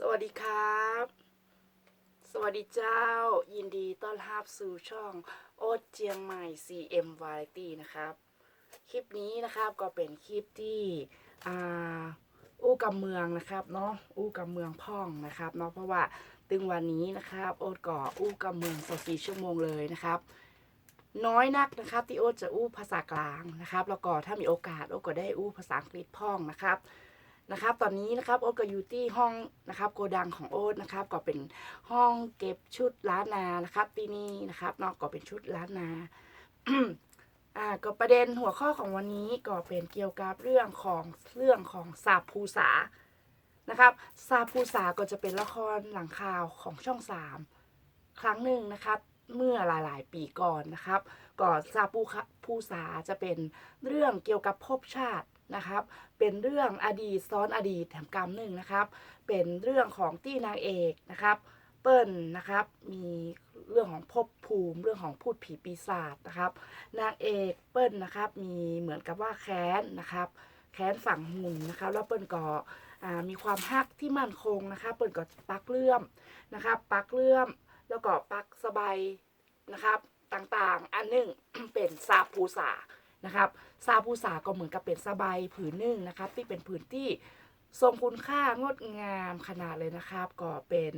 สวัสดีครับ สวัสดีเจ้า ยินดีต้อนรับสู่ช่องโอ๊ตเจียงใหม่ CM Variety นะครับ คลิปนี้นะครับก็เป็นคลิปที่อ่าอู้กำเมืองนะครับเนาะอู้กำเมืองพ่องนะครับเนาะเพราะว่าตึงวันนี้นะครับ โอ๊ตก็อู้กำเมือง24ชั่วโมงเลยนะครับ น้อยนักนะครับที่โอ๊ตจะอู้ภาษากลางนะครับ แล้วก็ถ้ามีโอกาสโอ๊ตก็ได้อู้ภาษาอังกฤษพ่องนะครับ นะครับ ตอนนี้นะครับโอ๊ตก็อยู่ที่ห้องนะครับโกดังของโอ๊ตนะครับ ก็เป็นห้องเก็บชุดล้านนานะครับที่นี่นะครับเนาะก็เป็นชุดล้านนาอ่าก็ประเด็นหัวข้อของวันนี้ก็เป็นเกี่ยวกับเรื่องของเรื่องของสาภูษานะครับสาภูษาก็จะเป็นละครหลังข่าวของช่องสามครั้งหนึ่งนะครับเมื่อหลาย ๆ ปีก่อนนะครับก่อนซาปูภูษาจะเป็นเรื่องเกี่ยวกับภพชาติ นะครับ เป็นเรื่องอดีตซ้อนอดีตแถมกรรมหนึ่งนะครับ เป็นเรื่องของที่นางเอกนะครับเปิ้ลนะครับ มีเรื่องของภพภูมิ เรื่องของพูดผีปีศาจนะครับ นางเอกเปิ้ลนะครับ มีเหมือนกับว่าแค้นนะครับแค้นฝั่งหุ่นนะครับแล้วเปิ้ลก็มีความฮักที่มั่นคงนะครับเปิ้ลก็ปักเลื่อมนะครับปักเลื่อมแล้วก็ปักสบายนะครับต่างๆ อันหนึ่งเป็นซาภูษา นะครับซาภูษาก็เหมือนกับเป็นสบายผืนหนึ่งนะครับ ที่เป็นผืนที่ทรงคุณค่างดงามขนาดเลยนะครับ ก็เป็น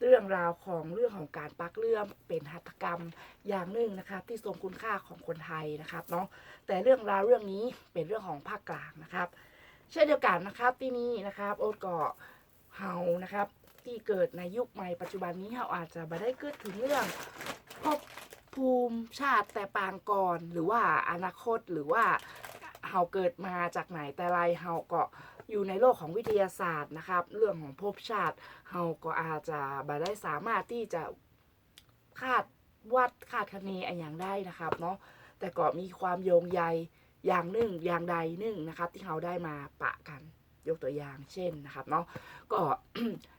เรื่องราวของเรื่องของการปักเลื่อมเป็นหัตถกรรมอย่างหนึ่งนะครับที่ทรงคุณค่าของคนไทยนะครับเนาะแต่เรื่องราวเรื่องนี้เป็นเรื่องของภาคกลางนะครับ เช่นเดียวกันนะครับที่นี่นะครับโอ๊ตก็เฮานะครับ ที่เกิดในยุคใหม่ปัจจุบันนี้เราอาจจะไม่ได้เกิดถึงเรื่องพบ ภูมิชาติแต่ปางก่อนหรือว่าอนาคตหรือว่าเฮาเกิดมาจากไหนแต่ไรเฮาก็อยู่ในโลกของวิทยาศาสตร์นะครับ เรื่องของภพชาติเฮาก็อาจจะไม่ได้สามารถที่จะคาดวัดคาดคะเนอะไรอย่างได้นะครับเนาะแต่ก็มีความโยงใยอย่างหนึ่งอย่างใดหนึ่งนะครับ ที่เขาได้มาปะกัน ยกตัวอย่างเช่นนะครับเนาะก็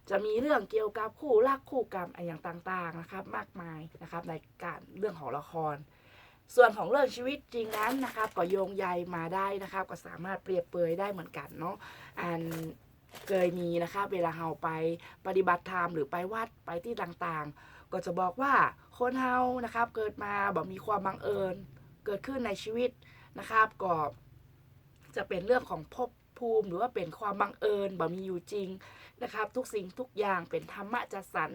จะมีเรื่องเกี่ยวกับคู่รักคู่กรรมอะไรอย่างต่างๆนะครับ มากมายนะครับในการเรื่องของละคร ส่วนของเรื่องชีวิตจริงนั้นนะครับ ก็โยงใยมาได้นะครับ ก็สามารถเปรียบเปรยได้เหมือนกันเนาะอันเคยมีนะครับเวลาเราไปปฏิบัติธรรมหรือไปวัดไปที่ต่างๆ ก็จะบอกว่าคนเฮานะครับเกิดมาบอกมีความบังเอิญ เกิดขึ้นในชีวิตนะครับก็จะเป็นเรื่องของภพ ภูมิ หรือว่าเป็นความบังเอิญบ่มีอยู่จริงนะครับ ทุกสิ่งทุกอย่างเป็นธรรมะจัดสรร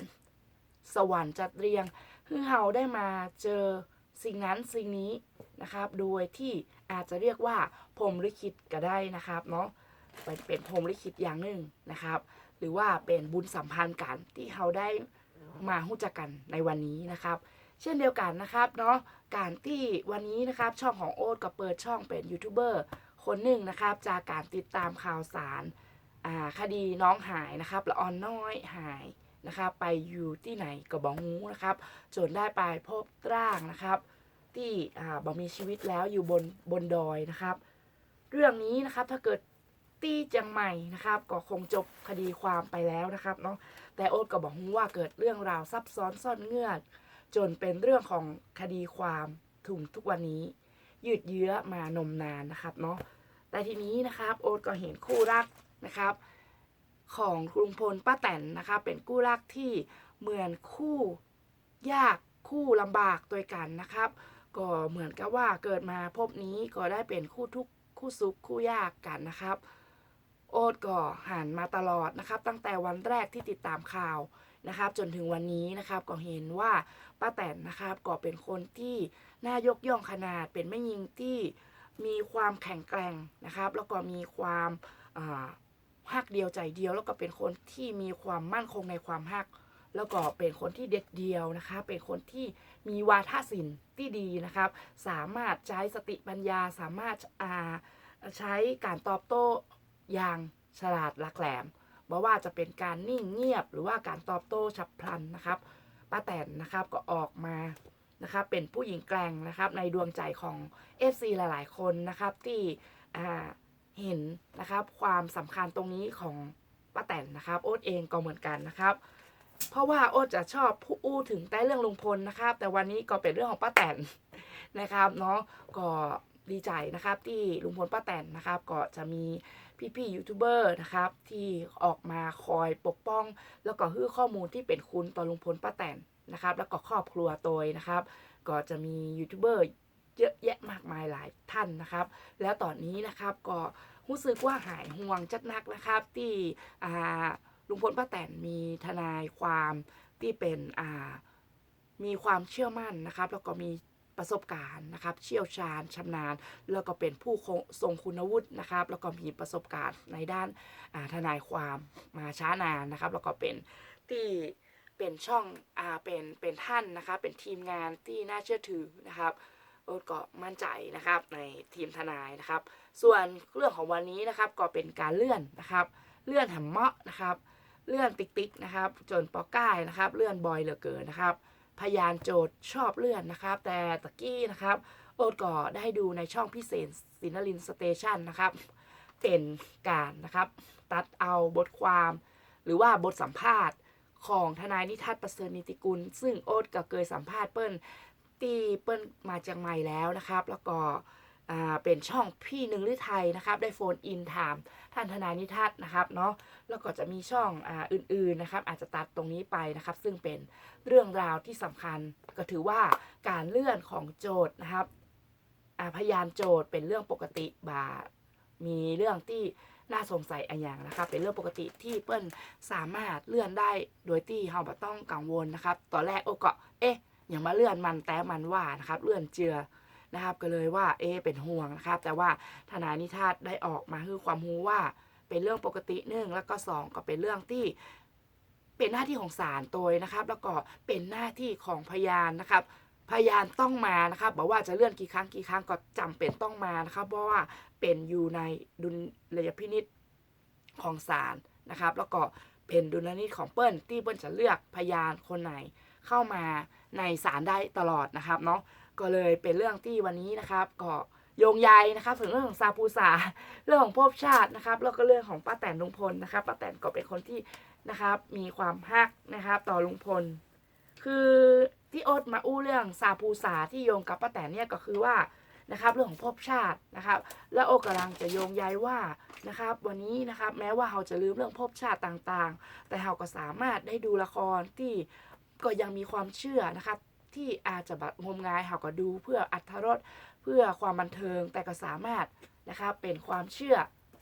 สวรรค์จัดเรียงคือเฮาได้มาเจอสิ่งนั้นสิ่งนี้นะครับ โดยที่อาจจะเรียกว่าพรมลิขิตก็ได้นะครับเนาะเป็นเป็นพรมลิขิตอย่างหนึ่งนะครับ หรือว่าเป็นบุญสัมพันธ์กันที่เขาได้มาหู้จักกันในวันนี้นะครับ เช่นเดียวกันนะครับเนาะการที่วันนี้นะครับช่องของโอ๊ตก็เปิดช่องเป็นยูทูบเบอร์ คนหนึ่งนะครับจากการติดตามข่าวสารคดีน้องหายนะครับละออนน้อยหายนะครับไปอยู่ที่ไหนก็บอกงูนะครับ จนได้ไปพบร่างนะครับ ที่อ่าบอกมีชีวิตแล้วอยู่บนบนดอยนะครับ เรื่องนี้นะครับถ้าเกิดตี้จียงใหม่นะครับ ก็คงจบคดีความไปแล้วนะครับเนาะแต่โอ๊ตก็บอกว่าเกิดเรื่องราวซับซ้อนซ่อนเงื่อน จนเป็นเรื่องของคดีความถึงทุกวันนี้ ยืดเยื้อมานมนานนะครับเนาะ แต่ทีนี้นะครับโอ๊ตก็เห็นคู่รักนะครับ ของลุงพลป้าแตนนะคะเป็นคู่รักที่เหมือนคู่ยากคู่ลำบากตัวกันนะครับ ก็เหมือนกับว่าเกิดมาพบนี้ก็ได้เป็นคู่ทุกคู่สุขคู่ยากกันนะครับ โอ๊ตก็หันมาตลอดนะครับ ตั้งแต่วันแรกที่ติดตามข่าวนะครับ จนถึงวันนี้นะครับก็เห็นว่าป้าแตนนะครับก็เป็นคนที่น่ายกย่องขนาดเป็นแม่ยิงที่ มีความแข็งแกร่งนะครับ แล้วก็มีความอ่าฮักเดียวใจเดียว แล้วก็เป็นคนที่มีความมั่นคงในความฮัก แล้วก็เป็นคนที่เด็ดเดียวนะคะ เป็นคนที่มีวาทศิลป์ที่ดีนะครับ สามารถใช้สติปัญญา สามารถาใช้การตอบโต้อย่างฉลาดหลักแหลมบ่ว่าจะเป็นการนิ่งเงียบหรือว่าการตอบโต้ฉับพลันนะครับป้าแตนนะครับก็ออกมา นะครับเป็นผู้หญิงแกร่งนะครับในดวงใจของ FC หลาย ๆ คนนะครับที่เห็นนะครับความสำคัญตรงนี้ของป้าแตนนะครับ โอ๊ตเองก็เหมือนกันนะครับ เพราะว่าโอ๊ตจะชอบพูดอู้ถึงแต่เรื่องลุงพลนะครับ แต่วันนี้ก็เป็นเรื่องของป้าแตนนะครับเนาะก็ดีใจนะครับที่ลุงพลป้าแตนนะครับ ก็จะมีพี่ๆยูทูบเบอร์นะครับที่ออกมาคอยปกป้อง แล้วก็ให้ข้อมูลที่เป็นคุณต่อลุงพลป้าแตน นะครับ แล้วก็ครอบครัวโดยนะครับ ก็จะมียูทูบเบอร์เยอะแยะมากมายหลายท่านนะครับ แล้วตอนนี้นะครับก็รู้สึกว่าหายห่วงจัดนักนะครับที่ลุงพลป้าแตนมีทนายความที่เป็นมีความเชื่อมั่นนะครับ แล้วก็มีประสบการณ์นะครับ เชี่ยวชาญชำนาญ แล้วก็เป็นผู้ทรงคุณวุฒินะครับ แล้วก็มีประสบการณ์ในด้านทนายความมาช้านานนะครับ แล้วก็เป็นที่ เป็นช่องอ่าเป็นเป็นท่านนะครับเป็นทีมงานที่น่าเชื่อถือนะครับโอ๊ตก็มั่นใจนะครับในทีมทนายนะครับ ส่วนเรื่องของวันนี้นะครับก็เป็นการเลื่อนนะครับ เลื่อนแหมเมาะนะครับ เลื่อนติ๊กติ๊กนะครับ จนปอก้ายนะครับ เลื่อนบอยเหลือเกินนะครับ พยานโจทย์ชอบเลื่อนนะครับ แต่ตะกี้นะครับโอ๊ตก็ได้ดูในช่องพิเศษสินลินสเตชันนะครับเป็นการนะครับ ตัดเอาบทความ หรือว่าบทสัมภาษณ์ ของทนายนิทัศน์ประเสริฐนิติกุล ซึ่งโอ๊ตก็เคยสัมภาษณ์เปิ้ลที่เปิ้ลมาจากใหม่แล้วนะครับ แล้วก็เป็นช่องพี่หนึ่งฤทัยนะครับ ได้โฟนอินถามท่านทนายนิทัศน์นะครับเนาะแล้วก็จะมีช่องออื่นๆนะครับ อาจจะตัดตรงนี้ไปนะครับ ซึ่งเป็นเรื่องราวที่สำคัญก็ถือว่าการเลื่อนของโจทย์นะครับพยานโจทย์เป็นเรื่องปกติบามีเรื่องที่ น่าสงสัยอันอย่างนะครับเป็นเรื่องปกติที่เปิ้ลสามารถเลื่อนได้โดยที่เราไม่ต้องกังวลนะครับตอนแรกโอก็เอ๊ะอย่างมาเลื่อนมันแต่มันว่านะครับเลื่อนเจือนะครับก็เลยว่าเอ๊ะเป็นห่วงนะครับ แต่ว่าทนายนิทัศได้ออกมาให้ความรู้ว่าเป็นเรื่องปกติหนึ่งแล้วก็สองก็เป็นเรื่องที่เป็นหน้าที่ของศาลโดยนะครับ แล้วก็เป็นหน้าที่ของพยานนะครับ พยานต้องมานะครับบอกว่าจะเลื่อนกี่ครั้งกี่ครั้งก็จำเป็นต้องมานะครับเพราะว่าเป็นอยู่ในดุลยพินิษของศาลนะครับ แล้วก็เป็นดุลยพินิษของเปิ้ลที่เปิ้ลจะเลือกพยานคนไหนเข้ามาในศาลได้ตลอดนะครับเนาะก็เลยเป็นเรื่องที่วันนี้นะครับ ก็โยงใยนะครับถึงเรื่องของซาปูสาเรื่องของภพชาตินะครับ แล้วก็เรื่องของป้าแตนลุงพลนะครับป้าแตนก็เป็นคนที่นะครับ มีความฮักนะครับ ต่อลุงพล คือที่โอ๊ตมาอู้เรื่องซาปูสาที่โยงกับป้าแตนเนี่ยก็คือว่านะครับเรื่องของภพชาตินะครับ แล้วโอ๊ตกำลังจะโยงใยว่านะครับ วันนี้นะครับแม้ว่าเราจะลืมเรื่องภพชาติต่างๆ แต่เราก็สามารถได้ดูละครที่ก็ยังมีความเชื่อนะครับ ที่อาจจะแบบงมงายเราก็ดูเพื่ออัธรสเพื่อความบันเทิงแต่ก็สามารถนะครับเป็นความเชื่อ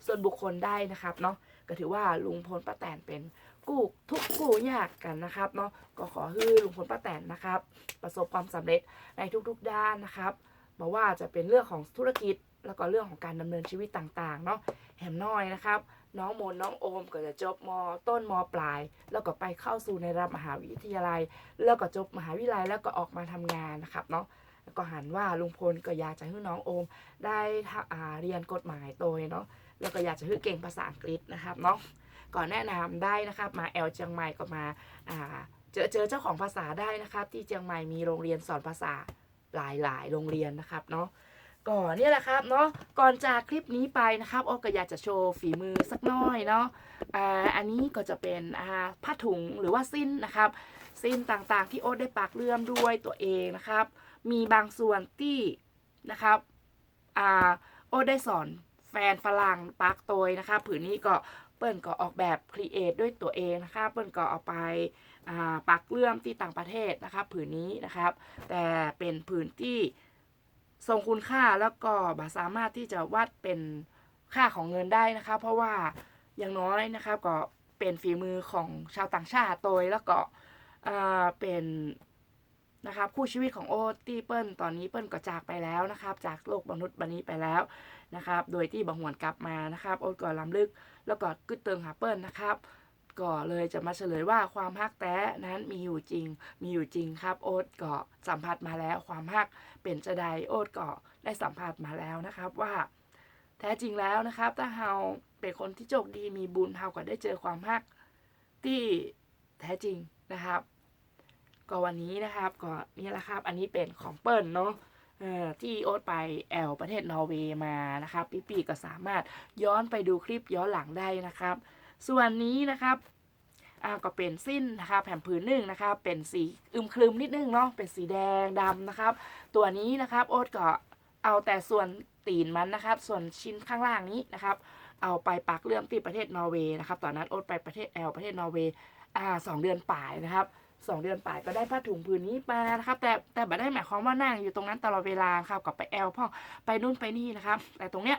ส่วนบุคคลได้นะครับเนาะก็ถือว่าลุงพลป้าแตนเป็น กู้ทุกกู้ยากกันนะครับเนาะก็ขอให้ลุงพลป้าแตนนะครับ ประสบความสำเร็จในทุกๆด้านนะครับบอกว่าจะเป็นเรื่องของธุรกิจแล้วก็เรื่องของการดำเนินชีวิตต่างๆเนาะแหมน้อยนะครับ น้องโมนน้องโอมก็จะจบมต้นมปลาย แล้วก็ไปเข้าสู่ในระดับมหาวิทยาลัย แล้วก็จบมหาวิทยาลัยแล้วก็ออกมาทำงานนะครับเนาะแล้วก็หันว่าลุงพลก็อยากจะให้น้องโอมได้เรียนกฎหมายโดยเนาะแล้วก็อยากจะให้เก่งภาษาอังกฤษนะครับเนาะ ก่อนแนะนำได้นะครับมาแอลเจียงใหม่ก็มาเจอเจอเจ้าของภาษาได้นะครับที่เจียงใหม่มีโรงเรียนสอนภาษาหลายหลายๆ โรงเรียนนะครับเนาะก่อนเนี่ยแหละครับเนาะก่อนจากคลิปนี้ไปนะครับโอ้ก็อยากจะโชว์ฝีมือสักน้อยเนาะอ่าอันนี้ก็จะเป็นอ่าผ้าถุงหรือว่าสิ้นนะครับ สิ้นต่างๆที่โอ๊ตได้ปักเลื่อมด้วยตัวเองนะครับ มีบางส่วนที่นะครับอ่าโอ๊ตได้สอนแฟนฝรั่งปักโตยนะครับผืนนี้ก็ เปิ้ลก็ออกแบบครีเอทด้วยตัวเองนะคะ เปิ้ลก็เอาไปาปักเลื่อมที่ต่างประเทศนะครับผืนนี้นะครับ แต่เป็นผืนที่ทรงคุณค่าแล้วก็บาสามารถที่จะวัดเป็นค่าของเงินได้นะคะ เพราะว่าอย่างน้อยนะครับก็เป็นฝีมือของชาวต่างชาติโดยแล้วก็เป็น นะครับคู่ชีวิตของโอตีเปิ้ลตอนนี้เปิ้ลก็จากไปแล้วนะครับ จากโลกมนุษย์บันนี้ไปแล้วนะครับ โดยที่บังหวนกลับมานะครับ โอ๊ตก็ล้ำลึก แล้วก็กึดเติงหาเปิ้ลนะครับก็เลยจะมาเฉลยว่าความฮักแท้นั้นมีอยู่จริง มีอยู่จริงครับ โอ๊ตก็สัมผัสมาแล้ว ความฮักเป็นจะใดโอ๊ตก็ได้สัมผัสมาแล้วนะครับว่า แท้จริงแล้วนะครับ ถ้าเฮาเป็นคนที่โชคดีมีบุญเฮาก็ได้เจอความฮักที่แท้จริงนะครับ ก็วันนี้นะครับก็นี่แหละครับ อันนี้เป็นของเปิ้ลเนาะที่โอ๊ตไปแอลประเทศนอร์เวย์มานะครับพี่ปีก็สามารถย้อนไปดูคลิปย้อนหลังได้นะครับ ส่วนนี้นะครับก็เป็นสิ้นนะครับแผ่นผืนหนึ่งนะครับเป็นสีอึมครึมนิดนึงเนาะเป็นสีแดงดำนะครับ ตัวนี้นะครับโอ๊ตก็เอาแต่ส่วนตีนมันนะครับ ส่วนชิ้นข้างล่างนี้นะครับ เอาไปปักเลื่อมที่ประเทศนอร์เวย์นะครับ ตอนนั้นโอ๊ตไปประเทศแอลประเทศนอร์เวย์อ่าสองเดือนป่ายนะครับ สองเดือนป่ายก็ได้ผ้าถุงผืนนี้มานะครับ แต่แต่ไม่ได้หมายความว่านั่งอยู่ตรงนั้นตลอดเวลาครับกับไปแอลพ่อไปนู่นไปนี่นะครับ แต่ตรงเนี้ย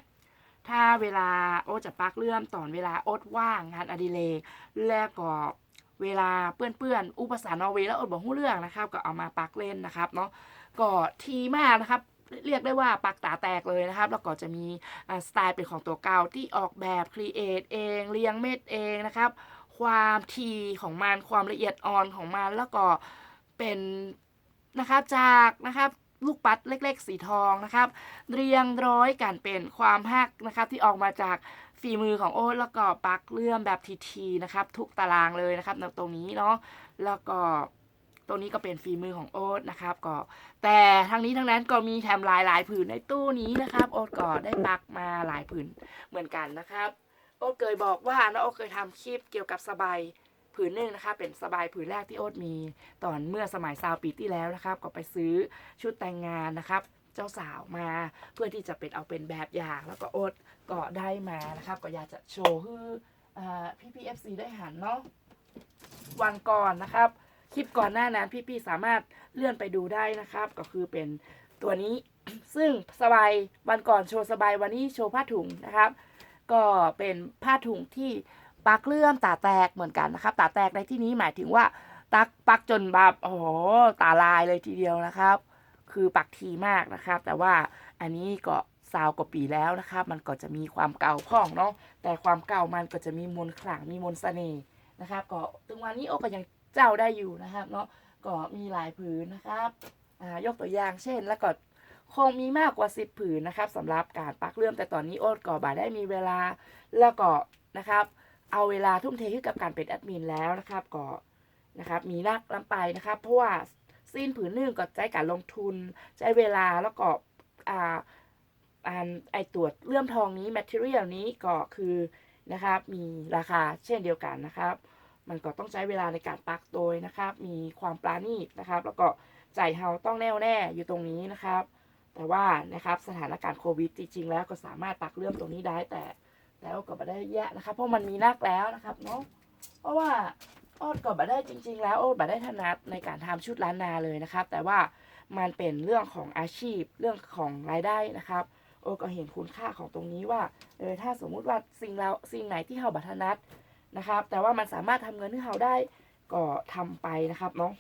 ถ้าเวลาโอ๊ตจะปักเลื่อมตอนเวลาโอ๊ตว่างงานอดิเรกแล้วก็เวลาเปื้อนๆอุปสรรคนอเวแล้วโอ๊ตบอกหู้เรื่องนะครับ ก็เอามาปักเล่นนะครับเนาะก็ทีมากนะครับเรียกได้ว่าปักตาแตกเลยนะครับ แล้วก็จะมีสไตล์เป็นของตัวเก่าที่ออกแบบครีเอทเองเรียงเม็ดเองนะครับ ความทีของมันความละเอียดอ่อนของมันแล้วก็เป็นนะครับจากนะครับลูกปัดเล็กๆ สีทองนะครับ เรียงร้อยกันเป็นความฮักนะครับ ที่ออกมาจากฝีมือของโอ๊ตแล้วก็ปักเลื่อมแบบทีๆนะครับ ทุกตารางเลยนะครับในตรงนี้เนาะแล้วก็ตรงนี้ก็เป็นฝีมือของโอ๊ตนะครับ ก็ แต่ทั้งนี้ทั้งนั้นก็มีแถมหลายหลายๆผืนในตู้นี้นะครับ โอ๊ตก็ได้ปักมาหลายผืนเหมือนกันนะครับ โอ๊ตเคยบอกว่านะโอ๊ตเคยทำคลิปเกี่ยวกับสบายผืนหนึ่งนะคะ เป็นสบายผืนแรกที่โอ๊ตมี ตอนเมื่อสมัยซาวปีที่แล้วนะครับ ก็ไปซื้อชุดแต่งงานนะครับ เจ้าสาวมาเพื่อที่จะเป็นเอาเป็นแบบอย่าง แล้วก็โอ๊ตก็ได้มานะครับ ก็อยากจะโชว์ให้อ่าพี่พีเอฟซีได้หันเนาะวันก่อนนะครับคลิปก่อนหน้านั้นพี่ๆสามารถเลื่อนไปดูได้นะครับ ก็คือเป็นตัวนี้ ซึ่งสบายวันก่อนโชว์สบายวันนี้โชว์ผ้าถุงนะครับ ก็เป็นผ้าถุงที่ปักเลื่อมตาแตกเหมือนกันนะครับ ตาแตกในที่นี้หมายถึงว่าตักปักจนแบบโอ้โหตาลายเลยทีเดียวนะครับ คือปักทีมากนะครับ แต่ว่าอันนี้ก็ซาวกว่าปีแล้วนะครับ มันก็จะมีความเก่าพ่องเนาะแต่ความเก่ามันก็จะมีมนขลังมีมนต์เสน่ห์นะครับ ก็ถึงวันนี้โอก็ยังเจ้าได้อยู่นะครับเนาะก็มีหลายผืนนะครับยกตัวอย่างเช่น แล้วก็ คงมีมากกว่า 10 ผืนนะครับสำหรับการปักเลื่อมแต่ตอนนี้โอ๊ตก็บ่าได้มีเวลาแล้วก็นะครับ เอาเวลาทุ่มเทให้กับการเป็นแอดมินแล้วนะครับก็นะครับมีนักลำไปนะครับ เพราะว่าสิ้นผืนหนึ่งก็ใช้การลงทุน ใช้เวลาแล้วก็อ่าอ่าไอตรวจเลื่อมทองนี้ material นี้ก็คือนะครับมีราคาเช่นเดียวกันนะครับ มันก็ต้องใช้เวลาในการปักโดยนะครับ มีความปราณีตนะครับ แล้วก็ใจเฮาต้องแน่วแน่อยู่ตรงนี้นะครับ แต่ว่านะครับสถานการณ์โควิดจริงๆแล้วก็สามารถปักเลื่อมตรงนี้ได้แต่แล้วก็ไม่ได้แยะนะครับ เพราะมันมีนักแล้วนะครับเนาะเพราะว่าโอ๊ตก็บ่ได้จริง ๆ แล้วโอ๊ตบ่ได้ถนัดในการทำชุดล้านนาเลยนะครับ แต่ว่ามันเป็นเรื่องของอาชีพเรื่องของรายได้นะครับ โอ๊ตก็เห็นคุณค่าของตรงนี้ว่าเออถ้าสมมุติว่าสิ่งเราสิ่งไหนที่เราบัถนัดนะครับ แต่ว่ามันสามารถทำเงินให้เราได้ก็ทำไปนะครับเนาะ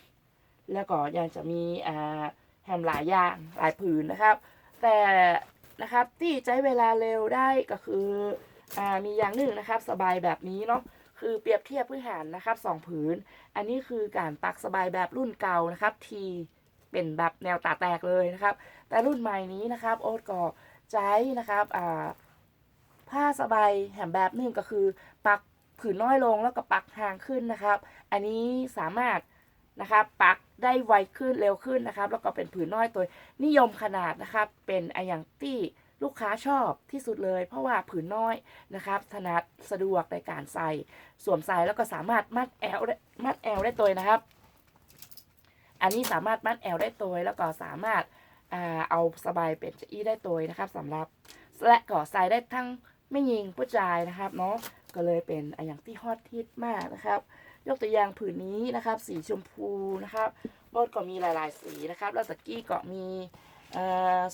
แล้วก็ยังจะมีอ่า แฮมหลายอย่างหลายผืนนะครับ แต่นะครับที่ใช้เวลาเร็วได้ก็คืออ่ามีอย่างหนึ่งนะครับ สบายแบบนี้เนาะคือเปรียบเทียบพื้นฐานนะครับสองผืน อันนี้คือการปักสบายแบบรุ่นเก่านะครับ ทีเป็นแบบแนวตาแตกเลยนะครับ แต่รุ่นใหม่นี้นะครับ โอ๊ตก็ใช้นะครับอ่าผ้าสบายแหมแบบหนึ่งก็คือปักผืนน้อยลงแล้วก็ปักห่างขึ้นนะครับ อันนี้สามารถ นะครับปักได้ไวขึ้นเร็วขึ้นนะครับ แล้วก็เป็นผืนน้อยตัวนิยมขนาดนะครับ เป็นไอย่างที่ลูกค้าชอบที่สุดเลย เพราะว่าผืนน้อยนะครับถนัดสะดวกในการใส่สวมใส่แล้วก็สามารถมัดแอลได้มัดแอลได้ตัวนะครับ อันนี้สามารถมัดแอลได้ตัวแล้วก็สามารถเอาสบายเป็นจะอี้ได้ตัวนะครับสำหรับและก็ใส่ได้ทั้งไม่ยิงผู้ชายนะครับเนาะก็เลยเป็นอะอย่างที่ฮอตฮิตมากนะครับ ยกตัวอย่างผืนนี้นะครับ สีชมพูนะครับโบดก็มีหลาย ๆ สีนะครับ แล้วตะกี้ก็มี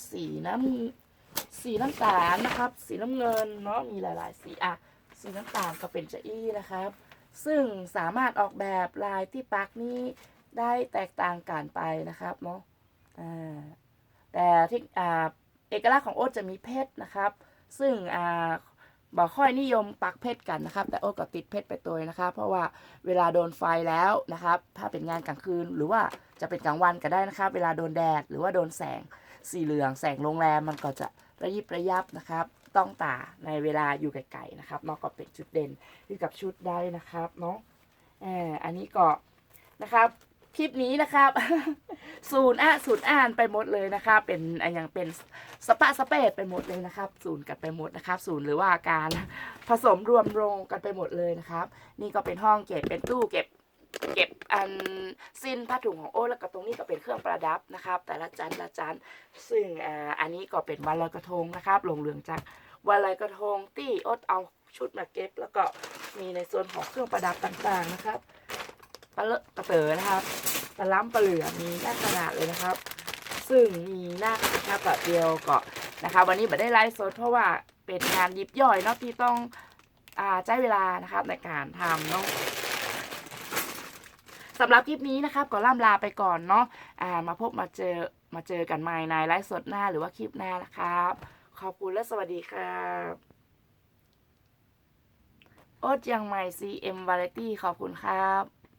สีน้ำสีน้ำตาลนะครับ สีน้ำเงินเนาะมีหลาย ๆ สีอะสีน้ำตาลก็เป็นจะอี้นะครับ ซึ่งสามารถออกแบบลายที่ปักนี้ได้แตกต่างกันไปนะครับเนาะแต่ที่เอกลักษณ์ของโอ๊ตจะมีเพชรนะครับ ซึ่งอ่า บอกค่อยนิยมปักเพชรกันนะครับ แต่โอ๊ตก็ติดเพชรไปตัวนะครับ เพราะว่าเวลาโดนไฟแล้วนะครับ ถ้าเป็นงานกลางคืนหรือว่าจะเป็นกลางวันก็ได้นะครับ เวลาโดนแดดหรือว่าโดนแสงสีเหลือง แสงโรงแรมมันก็จะระยิบระยับนะครับ ต้องตาในเวลาอยู่ไกลๆนะครับเนาะก็เป็นจุดเด่นที่กับชุดได้นะครับเนาะเอออันนี้ก็นะครับ คลิปนี้นะครับ ศูนย์อะศูนย์อ่านไปหมดเลยนะครับเป็นอย่างเป็นสปะสเปดไปหมดเลยนะครับ ศูนย์กันไปหมดนะครับ ศูนย์หรือว่าการผสมรวมโรงกันไปหมดเลยนะครับ นี่ก็เป็นห้องเก็บเป็นตู้เก็บเก็บอันสิ้นผ้าถุงของโอ๊ตแล้วก็ตรงนี้ก็เป็นเครื่องประดับนะครับ แต่ละจันละจันซึ่งอ่าอันนี้ก็เป็นวันลอยกระทงนะครับหลงเหลืองจากวันลอยกระทงที่โอ๊ตเอาชุดมาเก็บ แล้วก็มีในส่วนของเครื่องประดับต่างๆนะครับ ปลาเลอะกระเต๋อนะครับปลาล้ำปลาเหลือมีหน้าขนาดเลยนะครับ ซึ่งมีหน้าแค่แบบเดียวก็นะคะ วันนี้ไม่ได้ไลฟ์สดเพราะว่าเป็นงานยิบย่อยเนาะที่ต้องอ่าใช้เวลานะครับในการทำเนาะสำหรับคลิปนี้นะครับก็ล่ำลาไปก่อนเนาะอ่ามาพบมาเจอมาเจอกันใหม่ในไลฟ์สดหน้าหรือว่าคลิปหน้านะครับ ขอบคุณและสวัสดีครับโอ๊ตเจียงใหม่ CM Variety ขอบคุณครับ